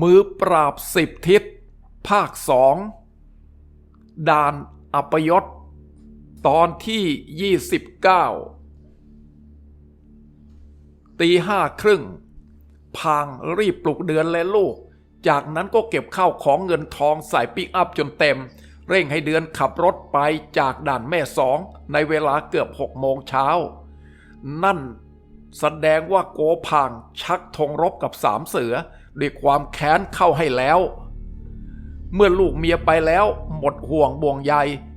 มือปราบสิบทิศ ภาคสองด่านอัปยศ ตอนที่ยี่สิบเก้าตีห้าครึ่ง พางรีบปลุกเดือนและลูก จากนั้นก็เก็บข้าวของเงินทองใส่ปิกอัพจนเต็ม เร่งให้เดือนขับรถไปจากด่านแม่สอง ในเวลาเกือบหกโมงเช้า นั่นแสดงว่าโกพางชักธงรบกับสามเสือ ด้วยความแค้นเข้าให้แล้ว เมื่อลูกเมียไปแล้ว หมดห่วงบ่วงใย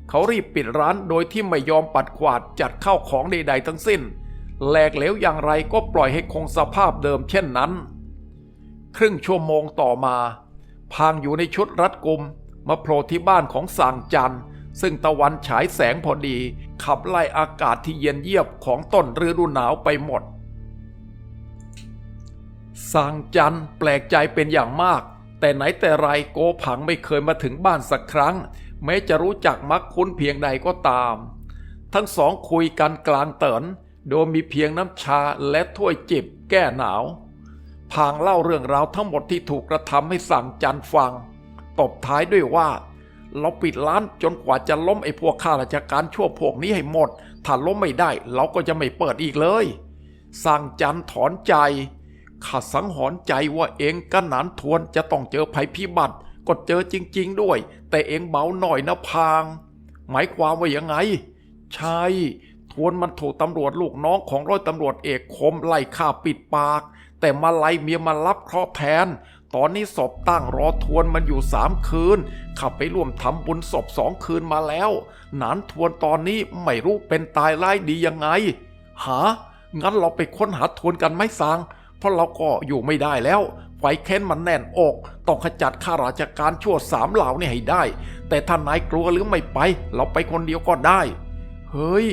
เขารีบปิดร้านโดยที่ไม่ยอมปัดขวาดจัดเข้าของใดๆทั้งสิ้นแหลกเหลวอย่างไรก็ปล่อยให้คงสภาพเดิมเช่นนั้น ครึ่งชั่วโมงต่อมา พางอยู่ในชุดรัดกุมมาโผล่ที่บ้านของสางจันทร์ซึ่งตะวันฉายแสงพอดี ขับไล่อากาศที่เย็นเยียบของต้นฤดูหนาวไปหมด สางจันแปลกใจเป็นอย่างมาก แต่ไหนแต่ไรโกผังไม่เคยมาถึงบ้านสักครั้ง แม้จะรู้จักมักคุ้นเพียงใดก็ตาม ทั้งสองคุยกันกลางเตินโดยมีเพียงน้ำชาและถ้วยจิบแก้หนาวพางเล่าเรื่องราวทั้งหมดที่ถูกกระทำให้สั่งจันฟัง ตบท้ายด้วยว่า เราปิดร้านจนกว่าจะล้มไอ้พวกข้าราชการชั่วพวกนี้ให้หมด ถ้าล้มไม่ได้ เราก็จะไม่เปิดอีกเลย สั่งจันถอนใจ ข้าสังหรณ์ใจว่าเองกันหนานทวนจะต้องเจอภัยพิบัติก็เจอจริง ๆ ด้วย แต่เองเบาหน่อยนะพาง หมายความว่ายังไง ใช่ ทวนมันถูกตำรวจลูกน้องของร้อยตำรวจเอกคมไล่ฆ่าปิดปาก แต่มาไล่เมียมารับเคราะห์แทน ตอนนี้ศพตั้งรอทวนมันอยู่สามคืนขับไปร่วมทำบุญศพสองคืนมาแล้ว หนานทวนตอนนี้ไม่รู้เป็นตายร้ายดียังไง หา งั้นเราไปค้นหาทวนกันไหมสาง ราะเราก็อยู่ไม่ได้แล้วไฟแค้นมันแน่นอก ต้องขจัดข้าราชการชั่วสามเหล่านี่ให้ได้ แต่ถ้านนายกลัวหรือไม่ไป เราไปคนเดียวก็ได้ เฮ้ย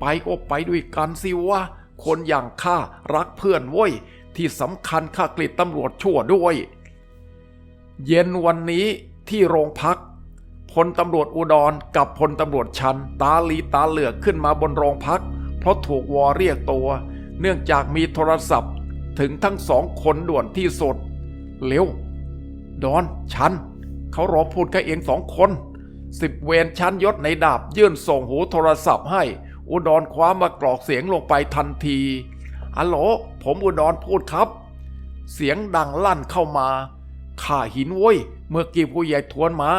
ไปก็ไปด้วยกันสิวะ คนอย่างข้ารักเพื่อนเว้ย ที่สำคัญข้ากลิดตำรวจชั่วด้วย เย็นวันนี้ที่โรงพักพลตำรวจอุดรกับพลตำรวจชัน ตาลีตาเหลือกขึ้นมาบนโรงพัก เพราะถูกวอเรียกตัว เนื่องจากมีโทรศัพท์ ถึงทั้งสองคนด่วนที่สุด เร็ว ดอนชัน เขารอพูดกับเองสองคน สิบเวรชั้นยศในดาบยื่นส่งหูโทรศัพท์ให้ อุดรคว้ามากรอกเสียงลงไปทันทีฮัลโหล ผมอุดรพูดครับ เสียงดังลั่นเข้ามาข้าหินเว้ย เมื่อกี้ผู้ใหญ่ทวนมา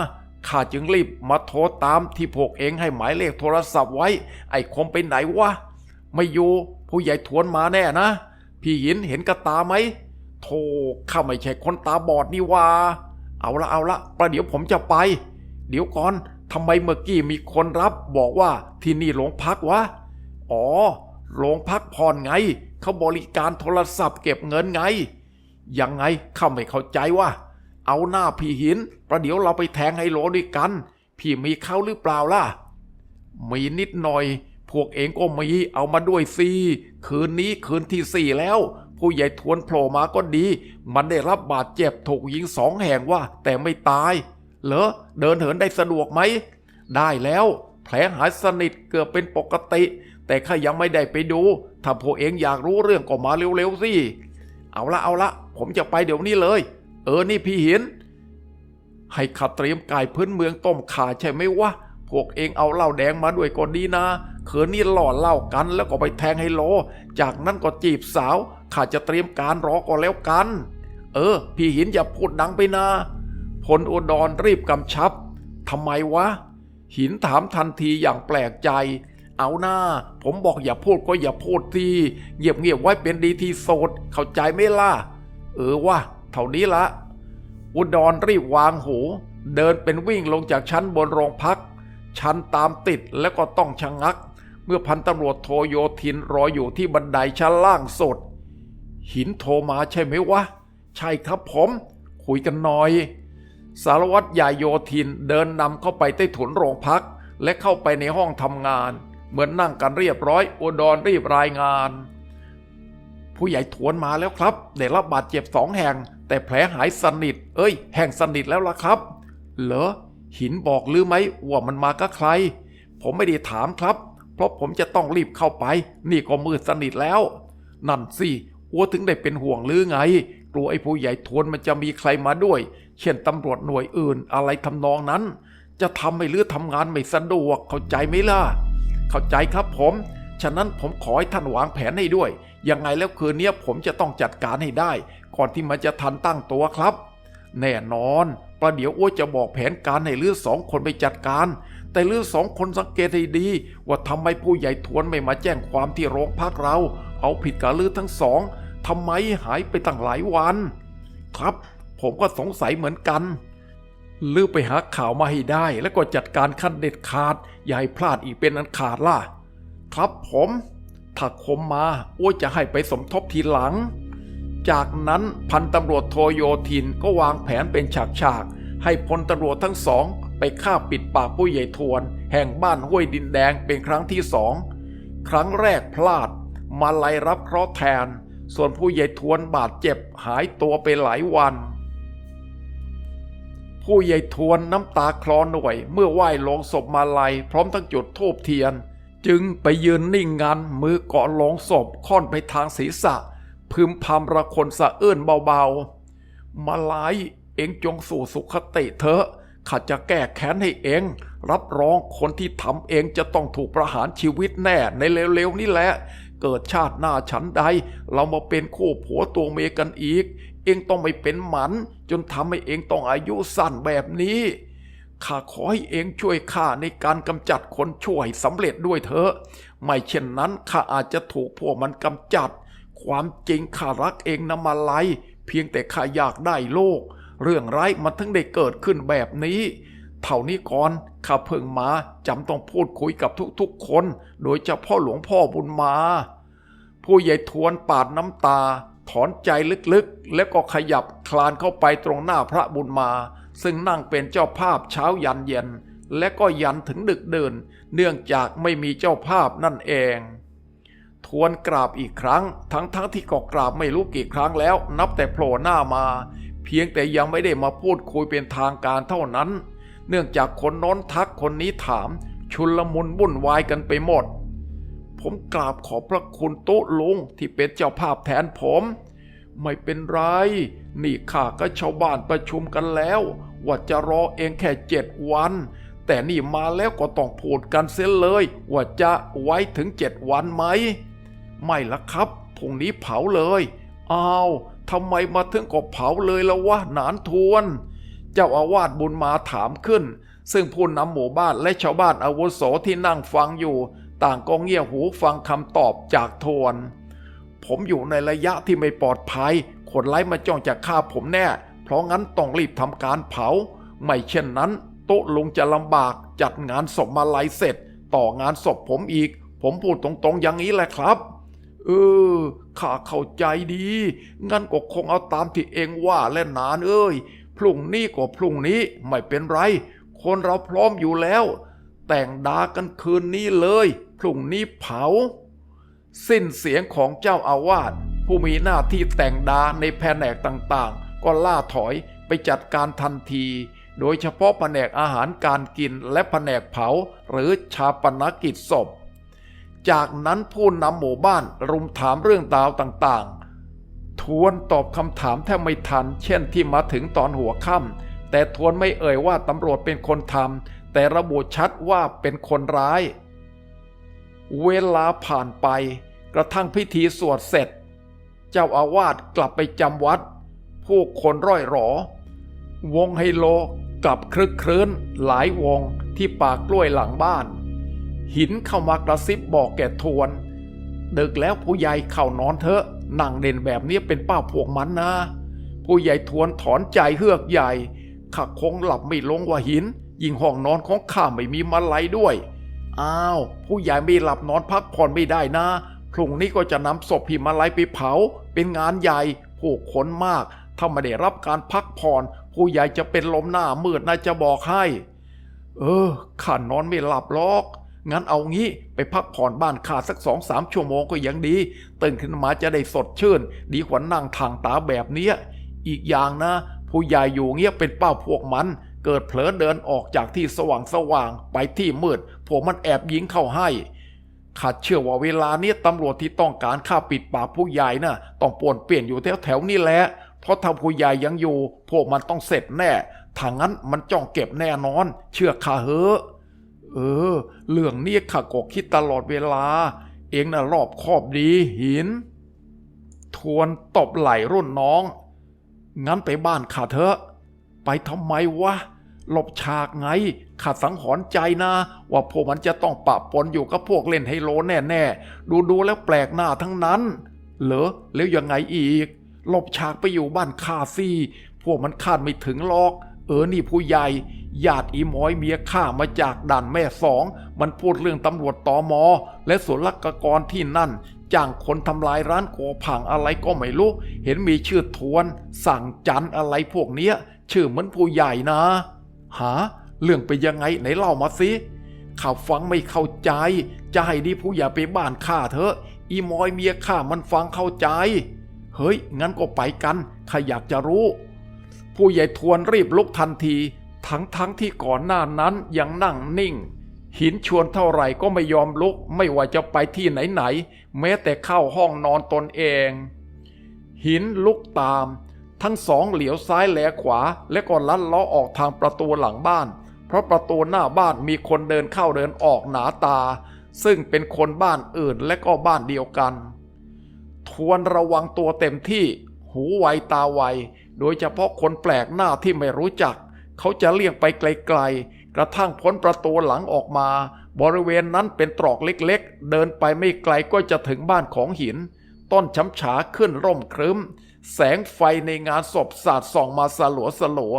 ข้าจึงรีบมาโทรตามที่พวกเองให้หมายเลขโทรศัพท์ไว้ ไอ้คมไปไหนวะ ไม่อยู่ ผู้ใหญ่ทวนมาแน่นะ พี่หินเห็นกระตาไหมโธ่ข้าไม่ใช่คนตาบอดนี่ว่า เอาละเอาละประเดี๋ยวผมจะไป เดี๋ยวก่อนทำไมเมื่อกี้มีคนรับบอกว่าที่นี่โรงพักวะ อ๋อโรงพักพรไง เขาบริการโทรศัพท์เก็บเงินไง ยังไงข้าไม่เข้าใจว่า เอาหน้าพี่หิน ประเดี๋ยวเราไปแทงไฮโลด้วยกัน พี่มีเขาหรือเปล่าล่ะ มีนิดหน่อย พวกเองก็มีเอามาด้วยสิคืนนี้คืนที่สี่แล้ว ผู้ใหญ่ทวนโผล่มาก็ดี มันได้รับบาดเจ็บถูกยิงสองแห่งว่า แต่ไม่ตาย เหรอเดินเหินได้สะดวกไหม ได้แล้ว แผลหายสนิทเกือบเป็นปกติ แต่ข้ายังไม่ได้ไปดู ถ้าพวกเองอยากรู้เรื่องก็มาเร็วๆสิเอาละเอาละผมจะไปเดี๋ยวนี้เลย เออนี่พี่หินให้ข้าเตรียมไก่พื้นเมืองต้มข่าใช่ไหมวะพวกเองเอาเหล้าแดงมาด้วยก็ดีนะ เขืนนี่หล่อเล้ากันแล้วก็ไปแทงให้โล จากนั้นก็จีบสาว ข้าจะเตรียมการรอก็แล้วกัน เออ พี่หินอย่าพูดดังไปนะพลอุดรรีบกำชับทำไมวะ หินถามทันทีอย่างแปลกใจ เอาหน้า ผมบอกอย่าพูดก็อย่าพูดทีเงียบเงียบไว้เป็นดีที่สุดเข้าใจไหมล่ะ เออวะเท่านี้ละอุดรรีบวางหู เดินเป็นวิ่งลงจากชั้นบนโรงพัก ชั้นตามติดแล้วก็ต้องชะงัก เมื่อพันตำรวจโทโยธินรออยู่ที่บันไดชั้นล่างสุด หินโทรมาใช่ไหมวะ ใช่ครับผม คุยกันหน่อย สารวัตรใหญ่โยธินเดินนำเข้าไปใต้ถุนโรงพัก และเข้าไปในห้องทำงาน เหมือนนั่งกันเรียบร้อยอุดรรีบรายงาน ผู้ใหญ่ถวนมาแล้วครับ ได้รับบาดเจ็บสองแห่ง แต่แผลหายสนิท เอ้ย แห่งสนิทแล้วล่ะครับ เหรอหินบอกหรือไหมว่ามันมากับใคร ผมไม่ได้ถามครับ เพราะผมจะต้องรีบเข้าไป นี่ก็มืดสนิทแล้ว นั่นสิอัวถึงได้เป็นห่วงหรือไง กลัวไอ้ผู้ใหญ่ทวนมันจะมีใครมาด้วย เช่นตำรวจหน่วยอื่นอะไรทำนองนั้น จะทำให้เลือทำงานไม่สะดวกเข้าใจไหมล่ะ เข้าใจครับผม ฉะนั้นผมขอให้ท่านวางแผนให้ด้วย ยังไงแล้วคืนนี้ผมจะต้องจัดการให้ได้ ก่อนที่มันจะทันตั้งตัวครับ แน่นอนประเดี๋ยวอ้วจะบอกแผนการให้ลือสองคนไปจัดการ แต่ลือสองคนสังเกตให้ดี ว่าทำไมผู้ใหญ่ทวนไม่มาแจ้งความที่โรงพักเรา เอาผิดกับลือทั้งสองทำไมหายไปตั้งหลายวัน ครับ ผมก็สงสัยเหมือนกันลือไปหาข่าวมาให้ได้ แล้วก็จัดการขั้นเด็ดขาด อย่าให้พลาดอีกเป็นอันขาดล่ะ ครับผมถ้าคมมาอ้วจะให้ไปสมทบทีหลัง จากนั้นพันตำรวจโทโยธินก็วางแผนเป็นฉากๆให้พลตำรวจทั้งสอง ไปฆ่าปิดปากผู้ใหญ่ทวน แห่งบ้านห้วยดินแดงเป็นครั้งที่สอง ครั้งแรกพลาด มาไล่รับเคราะห์แทน ส่วนผู้ใหญ่ทวนบาดเจ็บหายตัวไปหลายวัน ผู้ใหญ่ทวนน้ำตาคลอหน่วย เมื่อไหว้ลงศพมาลัยพร้อมทั้งจุดธูปเทียน จึงไปยืนนิ่งงันมือเกาะลงศพค่อนไปทางศีรษะ พึมพำระคนสะเอื้นเบาๆ มาลายเองจงสู่สุขติเถอะ ข้าจะแก้แค้นให้เอง รับรองคนที่ทำเองจะต้องถูกประหารชีวิตแน่ในเร็วๆนี่แหละ เกิดชาติหน้าฉันใด เรามาเป็นคู่ผัวตัวเมียกันอีก เองต้องไม่เป็นหมัน จนทำให้เองต้องอายุสั้นแบบนี้ข้าขอให้เองช่วยข้าในการกำจัดคนช่วยสำเร็จด้วยเถอะ ไม่เช่นนั้นข้าอาจจะถูกพวกมันกำจัด ความจริงข้ารักเองนะมาไลเพียงแต่ข้าอยากได้โลก เรื่องร้ายมันทั้งได้เกิดขึ้นแบบนี้ เท่านี้ก่อนข้าเพิ่งมาจำต้องพูดคุยกับทุกๆคน โดยเฉพาะหลวงพ่อบุญมา ผู้ใหญ่ทวนปาดน้ำตา ถอนใจลึกๆ แล้วก็ขยับคลานเข้าไปตรงหน้าพระบุญมา ซึ่งนั่งเป็นเจ้าภาพเช้ายันเย็น และก็ยันถึงดึกเดิน เนื่องจากไม่มีเจ้าภาพนั่นเองทวนกราบอีกครั้ง ทั้งๆทที่ก็กราบไม่รู้กี่ครั้งแล้ว นับแต่โผล่หน้ามา พียงแต่ยังไม่ได้มาพูดคุยเป็นทางการเท่านั้น เนื่องจากคนน้นทักคนนี้ถามชุลมุนวุ่นวายกันไปหมด ผมกราบขอบพระคุณโต๊ะลุงที่เป็นเจ้าภาพแทนผม ไม่เป็นไร นี่ข้าก็ชาวบ้านประชุมกันแล้ว ว่าจะรอเองแค่เจ็ดวัน แต่นี่มาแล้วก็ต้องพูดกันเสียเลย ว่าจะไว้ถึงเจ็ดวันไหม ไม่ละครับพรุ่งนี้เผาเลย อ้าว ทำไมมาถึงก็เผาเลยละวะหนานทวน เจ้าอาวาสบุญมาถามขึ้น ซึ่งผู้นำหมู่บ้านและชาวบ้านอาวุโสที่นั่งฟังอยู่ ต่างก็เงี่ยหูฟังคำตอบจากทวน ผมอยู่ในระยะที่ไม่ปลอดภัย คนร้ายมาจ้องจะฆ่าผมแน่ เพราะงั้นต้องรีบทำการเผา ไม่เช่นนั้น โต๊ะลุงจะลำบากจัดงานศพมาลายเสร็จ ต่องานศพผมอีก ผมพูดตรงๆอย่างนี้แหละครับ เออ ข้าเข้าใจดี งั้นก็คงเอาตามที่เองว่าและนานเอ้ย พรุ่งนี้ก็พรุ่งนี้ไม่เป็นไร คนเราพร้อมอยู่แล้ว แต่งดากันคืนนี้เลย พรุ่งนี้เผา สิ้นเสียงของเจ้าอาวาสผู้มีหน้าที่แต่งดาในแผนกต่างๆ ก็ล่าถอยไปจัดการทันที โดยเฉพาะแผนกอาหารการกินและแผนกเผาหรือชาปนกิจศพ จากนั้นผู้นำหมู่บ้านรุมถามเรื่องราวต่างๆ ทวนตอบคำถามแทบไม่ทัน เช่นที่มาถึงตอนหัวค่ำแต่ทวนไม่เอ่ยว่าตำรวจเป็นคนทำแต่ระบุชัดว่าเป็นคนร้าย เวลาผ่านไป กระทั่งพิธีสวดเสร็จ เจ้าอาวาสกลับไปจำวัด ผู้คนร่อยหรอ วงไฮโลกลับคลึกครื้นหลายวงที่ปากกล้วยหลังบ้าน หินเข้ามากระซิบบอกแก่ทวน ดึกแล้วผู้ใหญ่เข้านอนเถอะ นั่งเด่นแบบนี้เป็นป้าพวกมันนะ ผู้ใหญ่ทวนถอนใจเฮือกใหญ่ข้าคงหลับไม่ลงว่าหิน ยิ่งห้องนอนของข้าไม่มีมาลัยด้วย อ้าว ผู้ใหญ่ไม่หลับนอนพักผ่อนไม่ได้นะ พรุ่งนี้ก็จะนำศพพิมาลัยไปเผา เป็นงานใหญ่ผู้คนมาก ถ้าไม่ได้รับการพักผ่อน ผู้ใหญ่จะเป็นลมหน้ามืดนะจะบอกให้ เออข้านอนไม่หลับหรอก งั้นเอางี้ไปพักผ่อนบ้านข้าสักสองสามชั่วโมงก็ยังดีตื่นขึ้นมาจะได้สดชื่น ดีกว่านั่งทางตาแบบเนี้ย อีกอย่างนะ ผู้ใหญ่อยู่เงี้ยเป็นเป้าพวกมัน เกิดเผลอเดินออกจากที่สว่างสว่างไปที่มืดพวกมันแอบยิงเข้าให้ข้าเชื่อว่าเวลานี้ตำรวจที่ต้องการฆ่าปิดปากผู้ใหญ่น่ะต้องป่วนเปลี่ยนอยู่แถวแถวนี่แหละเพราะถ้าผู้ใหญ่ยังอยู่ พวกมันต้องเสร็จแน่ถ้างั้นมันจ้องเก็บแน่นอน เชื่อข้าเหอะ เออ เรื่องนี้ข้าก็คิดตลอดเวลา เองน่ะรอบคอบดีหิน ทวนตบไหล่รุ่นน้อง งั้นไปบ้านข้าเถอะ ไปทำไมวะ หลบฉากไงข้าสังหรณ์ใจนะ ว่าพวกมันจะต้องปะปนอยู่กับพวกเล่นไฮโลแน่ๆ ดูดูๆแล้วแปลกหน้าทั้งนั้น เหรอแล้วยังไงอีก หลบฉากไปอยู่บ้านข้าสิพวกมันคาดไม่ถึงหรอก เออนี่ผู้ใหญ่ ญาติอีหมอยเมียข้ามาจากด่านแม่สอง มันพูดเรื่องตำรวจตอมอ และศุลกากรที่นั่นจ้างคนทำลายร้านโกผังอะไรก็ไม่รู้ เห็นมีชื่อทวน สั่งจันอะไรพวกเนี้ย ชื่อเหมือนผู้ใหญ่นะ หา เรื่องไปยังไงไหนเล่ามาสิข้าฟังไม่เข้าใจจะให้ดีผู้ใหญ่ไปบ้านข้าเถอะ อีมอยเมียข้ามันฟังเข้าใจ เฮ้ย งั้นก็ไปกันข้าอยากจะรู้ ผู้ใหญ่ทวนรีบลุกทันที ทั้งทั้งที่ก่อนหน้านั้นยังนั่งนิ่ง หินชวนเท่าไหร่ก็ไม่ยอมลุก ไม่ว่าจะไปที่ไหนไหนๆแม้แต่เข้าห้องนอนตนเอง หินลุกตาม ทั้งสองเหลียวซ้ายแลขวา และก็ลัดล้อออกทางประตูหลังบ้าน เพราะประตูหน้าบ้านมีคนเดินเข้าเดินออกหนาตา ซึ่งเป็นคนบ้านอื่นและก็บ้านเดียวกัน ทวนระวังตัวเต็มที่ หูไวตาไว โดยเฉพาะคนแปลกหน้าที่ไม่รู้จัก เขาจะเลี่ยงไปไกลๆ กระทั่งพ้นประตูหลังออกมา บริเวณนั้นเป็นตรอกเล็กๆ เดินไปไม่ไกลก็จะถึงบ้านของหิน ต้นช้ำฉาขึ้นร่มครึ้ม แสงไฟในงานศพสาดส่องมาสลัวสลัว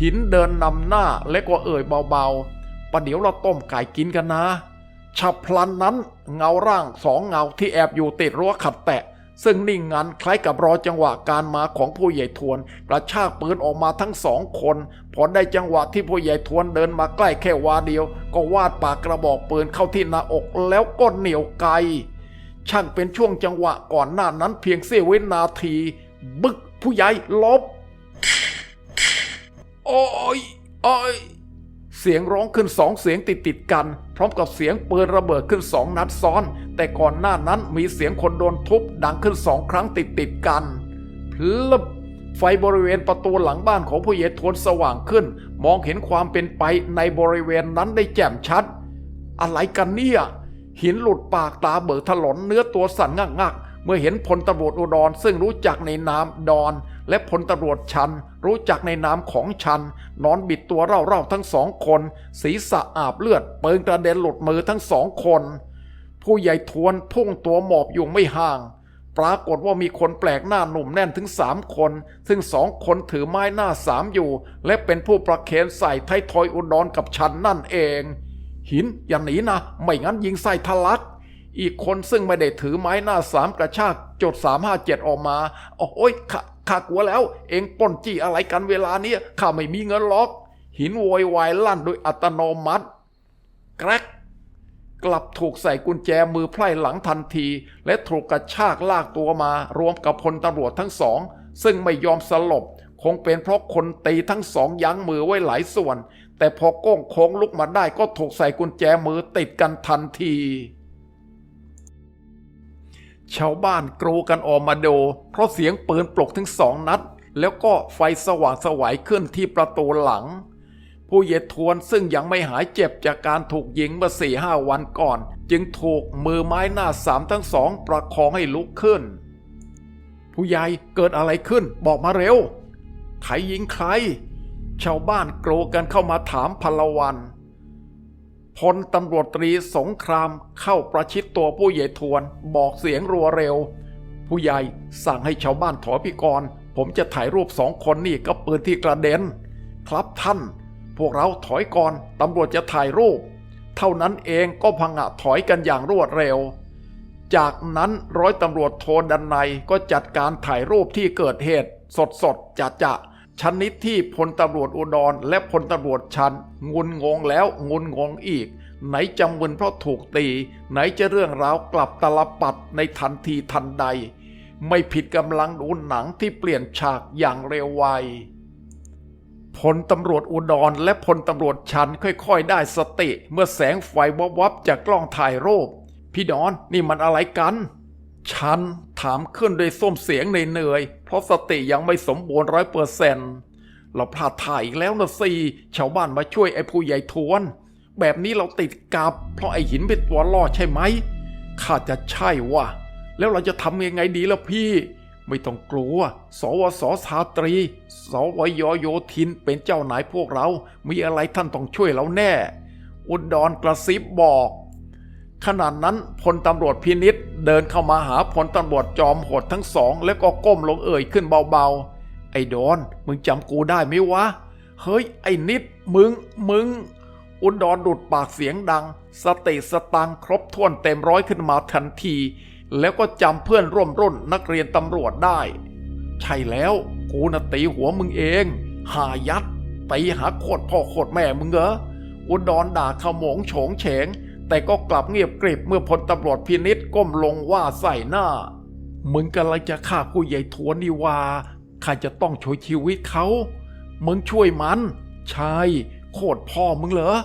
หินเดินนำหน้าและก็เอ่ยเบาๆประเดี๋ยวเราต้มไก่กินกันนะฉับพลันนั้นเงาร่างสองเงาที่แอบอยู่ติดรั้วขัดแตะ ซึ่งนิ่งงันคล้ายกับรอจังหวะการมาของผู้ใหญ่ทวน กระชากปืนออกมาทั้งสองคน พอได้จังหวะที่ผู้ใหญ่ทวนเดินมาใกล้แค่วาเดียว ก็วาดปากกระบอกปืนเข้าที่หน้าอกแล้วก็เหนียวไกช่างเป็นช่วงจังหวะก่อนหน้านั้นเพียงเสี้ยววินาที บึกผู้ใหญ่ลบ โอ้ยโอ้ย สียงร้องขึ้นสองเสียงติดติดกัน พร้อมกับเสียงปืนระเบิดขึ้นสองนัดซ้อน แต่ก่อนหน้านั้นมีเสียงคนโดนทุบดังขึ้นสองครั้งติดติดกันพลึบไฟบริเวณประตูหลังบ้านของผู้ใหญ่ทวนสว่างขึ้น มองเห็นความเป็นไปในบริเวณนั้นได้แจ่มชัด อะไรกันเนี่ย หินหลุดปากตาเบิกถลนเนื้อตัวสั่นงักงัก เมื่อเห็นพลตำรวจอุดรซึ่งรู้จักในนามดอน และพลตำรวจชัน รู้จักในนามของชัน นอนบิดตัวเร่าๆทั้งสองคน ศีรษะอาบเลือด เปิงกระเด็นหลุดมือทั้งสองคน ผู้ใหญ่ทวนพุ่งตัวหมอบอยู่ไม่ห่าง ปรากฏว่ามีคนแปลกหน้าหนุ่มแน่นถึงสามคน ซึ่งสองคนถือไม้หน้าสามอยู่ และเป็นผู้ประเคนใส่ไทยทอยอุดรกับชันนั่นเอง หินอย่าหนีนะ ไม่งั้นยิงใส่ทะลัก อีกคนซึ่งไม่ได้ถือไม้หน้าสามกระชากจดสามห้าเจ็ดออกมา โอ้ยข้าข้ากลัวแล้ว เองป้นจี้อะไรกันเวลานี้ข้าไม่มีเงินล็อก หินโวยวายลั่นโดยอัตโนมัติแกรกกลับถูกใส่กุญแจมือไพร่หลังทันที และถูกกระชากลากตัวมารวมกับพลตำรวจทั้งสอง ซึ่งไม่ยอมสลบ คงเป็นเพราะคนตีทั้งสองยั้งมือไว้หลายส่วน แต่พอโก้งโค้งลุกมาได้ก็ถูกใส่กุญแจมือติดกันทันที ชาวบ้านกรูกันออกมาดู เพราะเสียงปืนปลุกถึงสองนัด แล้วก็ไฟสว่างสวัยขึ้นที่ประตูหลัง ผู้เยทวนซึ่งยังไม่หายเจ็บจากการถูกยิงเมื่อสี่ห้าวันก่อน จึงถูกมือไม้หน้าสามทั้งสองประคองให้ลุกขึ้น ผู้ใหญ่เกิดอะไรขึ้นบอกมาเร็ว ใครยิงใคร ชาวบ้านโกรกันเข้ามาถามพลวัน พลตำรวจตรีสงครามเข้าประชิดตัวผู้ใหญ่ทวน บอกเสียงรัวเร็ว ผู้ใหญ่สั่งให้ชาวบ้านถอยพิกร ผมจะถ่ายรูปสองคนนี่กับปืนที่กระเด็น ครับท่าน พวกเราถอยก่อนตำรวจจะถ่ายรูป เท่านั้นเองก็พังะถอยกันอย่างรวดเร็ว จากนั้นร้อยตำรวจโทดันในก็จัดการถ่ายรูปที่เกิดเหตุ สดๆจะจะ ชนิดที่พลตำรวจอุดรและพลตำรวจชันงุนงงแล้วงุนงงอีก ไหนจำมึนเพราะถูกตี ไหนจะเรื่องราวกลับตลปัดในทันทีทันใด ไม่ผิดกำลังดูหนังที่เปลี่ยนฉากอย่างเร็วไวพลตำรวจอุดรและพลตำรวจชันค่อยๆ ได้สติ เมื่อแสงไฟวับวับๆจากกล้องถ่ายรูปพี่ดอนนี่มันอะไรกัน ฉันถามขึ้นด้วยส้มเสียงเหนื่อยๆเพราะสติยังไม่สมบูรณ์ร้อยเปอร์เซนต์เราพลาดถ่ายอีกแล้วนะสิชาวบ้านมาช่วยไอ้ผู้ใหญ่ทวน แบบนี้เราติดกับ เพราะไอ้หินเป็นตัวล่อใช่ไหมข้าจะใช่ว่ะแล้วเราจะทำยังไงดีล่ะพี่ ไม่ต้องกลัว สวสสาตรี สวยโยธินเป็นเจ้านายพวกเรา มีอะไรท่านต้องช่วยเราแน่ อุดรกระซิบบอก ขณะนั้นพลตำรวจพินิษเดินเข้ามาหาพลตำรวจจอมโหดทั้งสอง แล้วก็ก้มลงเอ่ยขึ้นเบาๆ ไอ้ดอนมึงจำกูได้ไหมวะ เฮ้ย ไอ้นิด มึง มึง อุดรดุดปากเสียงดัง สติสตังครบถ้วนเต็มร้อยขึ้นมาทันที แล้วก็จำเพื่อนร่วมรุ่นนักเรียนตำรวจได้ ใช่แล้วกูน่ะตีหัวมึงเอง หายัดตีหาโคตรพ่อโคตรแม่มึงเหรออุดรด่าขโมงโฉงเฉง แต่ก็กลับเงียบกริบเมื่อพลตำรวจพินิษก้มลงว่าใส่หน้า มึงกำลังจะฆ่าผู้ใหญ่ทวนนี่ว่าข้าจะต้องช่วยชีวิตเขา มึงช่วยมัน ใช่โคตรพ่อมึงเหรอ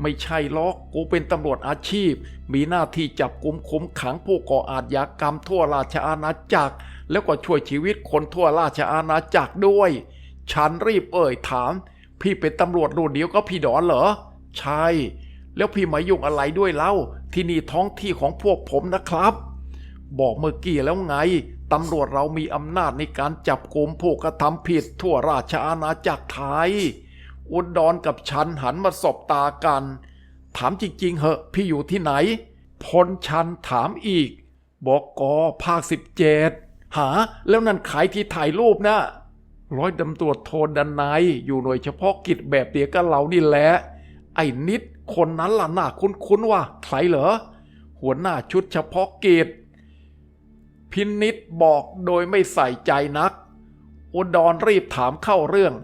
ไม่ใช่หรอกกูเป็นตำรวจอาชีพ มีหน้าที่จับกุมคุมขังผู้ก่ออาชญากรรมทั่วราชอาณาจักร แล้วก็ช่วยชีวิตคนทั่วราชอาณาจักรด้วย ฉันรีบเอ่ยถาม พี่เป็นตำรวจรุ่นเดียวก็พี่ดอนเหรอ ใช่ แล้วพี่มายุ่งอะไรด้วยเล่า ที่นี่ท้องที่ของพวกผมนะครับ บอกเมื่อกี้แล้วไงตำรวจเรามีอำนาจในการจับกลุ่มผู้กระทำผิดทั่วราชอาณาจักรไทย อุดรกับฉันหันมาสบตากัน ถามจริง ๆ เหอะ พี่อยู่ที่ไหน พลชันถามอีก บอกกอภาคสิบเจ็ดหา แล้วนั่นขายที่ถ่ายรูปนะ ร้อยดำตรวจโทนดันไนยอยู่หน่วยเฉพาะกิจแบบเดียวกับเรานี่แหละ ไอ้นิด คนนั้นล่ะหน้าคุ้นๆว่าใครเหรอ หัวหน้าชุดเฉพาะกิจ พินิษบอกโดยไม่ใส่ใจนัก อุดรรีบถามเข้าเรื่อง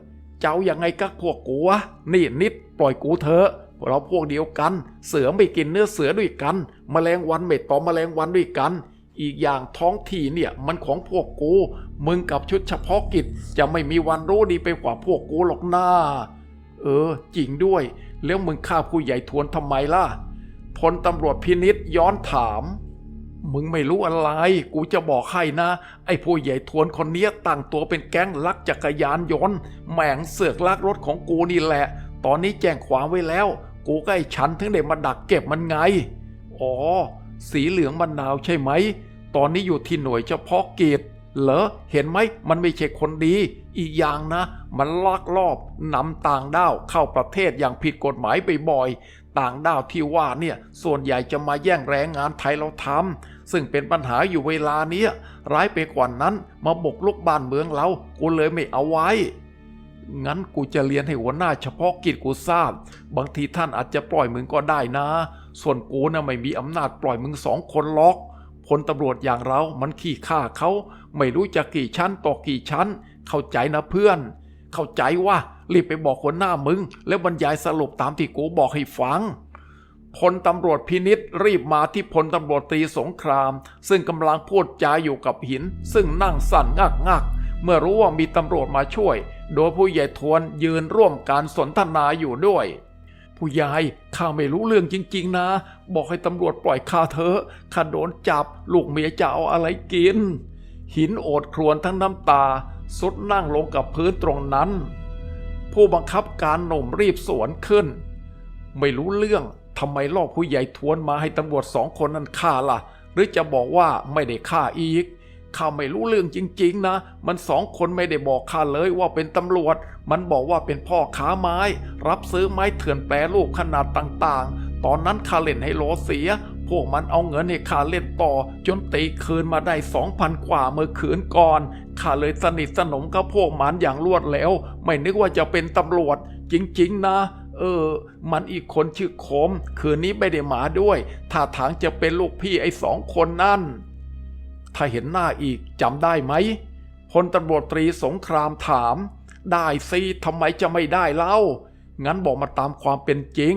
เจ้ายังไงกับพวกกูวะ นี่นิดปล่อยกูเถอะเราพวกเดียวกัน เสือไม่กินเนื้อเสือด้วยกันแมลงวันไม่ตอมแมลงวันด้วยกัน อีกอย่างท้องที่เนี่ยมันของพวกกู มึงกับชุดเฉพาะกิจจะไม่มีวันรู้ดีไปกว่าพวกกูหรอกหน้า เออ จริงด้วย แล้วมึงฆ่าผู้ใหญ่ทวนทำไมล่ะพลตำรวจพินิษย้อนถาม มึงไม่รู้อะไร กูจะบอกให้นะ ไอ้ผู้ใหญ่ทวนคนเนี้ยตั้งตัวเป็นแก๊งลักจักรยานยนต์แหม่งเสือกลักรถของกูนี่แหละ ตอนนี้แจ้งความไว้แล้ว กูก็ไอ้ฉันถึงได้มาดักเก็บมันไง อ๋อ สีเหลืองมะนาวใช่ไหม ตอนนี้อยู่ที่หน่วยเฉพาะกิจ เหรอ เห็นไหม มันไม่ใช่คนดี อีกอย่างนะ มันลักลอบนำต่างด้าวเข้าประเทศอย่างผิดกฎหมายไปบ่อย ต่างด้าวที่ว่าเนี่ยส่วนใหญ่จะมาแย่งแรงงานไทยเราทำซึ่งเป็นปัญหาอยู่เวลานี้ร้ายไปกว่านั้นมาบกลุกบ้านเมืองเรา กูเลยไม่เอาไว้ งั้นกูจะเรียนให้หัวหน้าเฉพาะกิจกูทราบ บางทีท่านอาจจะปล่อยมึงก็ได้นะ ส่วนกูนะ่ะไม่มีอำนาจปล่อยมึงสองคนล็อกพลตำรวจอย่างเรา มันขี้ข้าเขา ไม่รู้จะกี่ชั้นต่อกี่ชั้น เข้าใจนะเพื่อน เข้าใจว่ารีบไปบอกคนหน้ามึง แล้วบรรยายสรุปตามที่กูบอกให้ฟังพลตำรวจพินิษรีบมาที่พลตำรวจตรีสงคราม ซึ่งกำลังพูดจาอยู่กับหิน ซึ่งนั่งสั่นงักงักเมื่อรู้ว่ามีตำรวจมาช่วย โดยผู้ใหญ่ทวนยืนร่วมการสนทนาอยู่ด้วย ผู้ใหญ่ข้าไม่รู้เรื่องจริง ๆ นะ บอกให้ตำรวจปล่อยข้าเถอะข้าโดนจับ ลูกเมียจะเอาอะไรกิน หินโอดครวญทั้งน้ำตา สุดนั่งลงกับพื้นตรงนั้น ผู้บังคับการหนุ่มรีบสวนขึ้น ไม่รู้เรื่องทำไมล่อผู้ใหญ่ทวนมาให้ตำรวจสองคนนั้นฆ่าล่ะ หรือจะบอกว่าไม่ได้ฆ่าอีกข้าไม่รู้เรื่องจริง ๆ นะ มันสองคนไม่ได้บอกข้าเลยว่าเป็นตำรวจ มันบอกว่าเป็นพ่อค้าไม้ รับซื้อไม้เถื่อนแปรรูปขนาดต่างๆ ตอนนั้นข้าเล่นให้โลเสีย พวกมันเอาเงินให้ข้าเล่นต่อ จนตีคืนมาได้สองพันกว่าเมื่อคืนก่อนข้าเลยสนิทสนมกับพวกมันอย่างรวดแล้วไม่นึกว่าจะเป็นตำรวจ จริง ๆ นะเออ มันอีกคนชื่อโคม คืนนี้ไม่ได้มาด้วย ท่าทางจะเป็นลูกพี่ไอ้สองคนนั่น ถ้าเห็นหน้าอีกจำได้ไหมพลตำรวจตรีสงครามถาม ได้สิทำไมจะไม่ได้เล่า งั้นบอกมาตามความเป็นจริง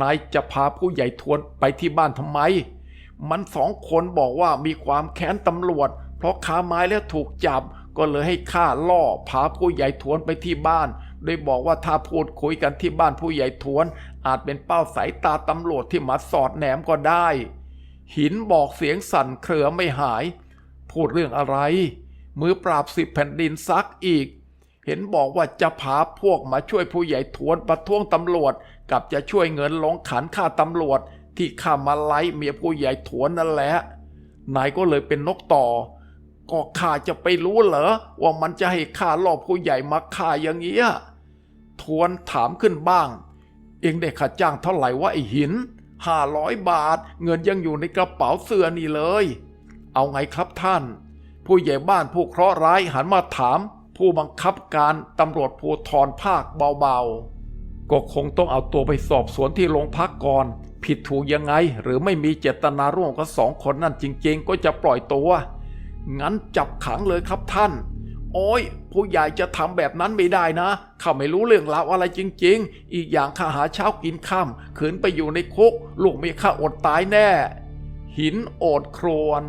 นายจะพาผู้ใหญ่ทวนไปที่บ้านทำไม มันสองคนบอกว่ามีความแค้นตำรวจ เพราะค้าไม้แล้วถูกจับ ก็เลยให้ข้าล่อพาผู้ใหญ่ทวนไปที่บ้าน โดยบอกว่าถ้าพูดคุยกันที่บ้านผู้ใหญ่ทวน อาจเป็นเป้าสายตาตำรวจที่มาสอดแหนมก็ได้ หินบอกเสียงสั่นเครือไม่หาย พูดเรื่องอะไร มือปราบสิบแผ่นดินซักอีก เห็นบอกว่าจะพาพวกมาช่วยผู้ใหญ่ทวนประท้วงตำรวจ กับจะช่วยเงินลงขันค่าตำรวจ ที่ข้ามาไล่เมียผู้ใหญ่ทวนนั่นแหละนายก็เลยเป็นนกต่อ ก็ข้าจะไปรู้เหรอว่ามันจะให้ข้าล่อผู้ใหญ่มาฆ่าอย่างเงี้ยทวนถามขึ้นบ้าง เองได้ค่าจ้างเท่าไหร่วะไอหินห้าร้อยบาท เงินยังอยู่ในกระเป๋าเสื้อนี่เลย เอาไงครับท่าน ผู้ใหญ่บ้านผู้เคราะห์ร้ายหันมาถาม ผู้บังคับการตำรวจภูธรภาคเบาๆ ก็คงต้องเอาตัวไปสอบสวนที่โรงพักก่อน ผิดถูกยังไงหรือไม่มีเจตนาร่วมกับสองคนนั่นจริงๆ ก็จะปล่อยตัว งั้นจับขังเลยครับท่าน โอ้ย ผู้ใหญ่จะทำแบบนั้นไม่ได้นะ ข้าไม่รู้เรื่องราวอะไรจริงๆ อีกอย่างข้าหาเช้ากินค่ำขืนไปอยู่ในคุก ลูกเมียข้าอดตายแน่ หินโอดโครวน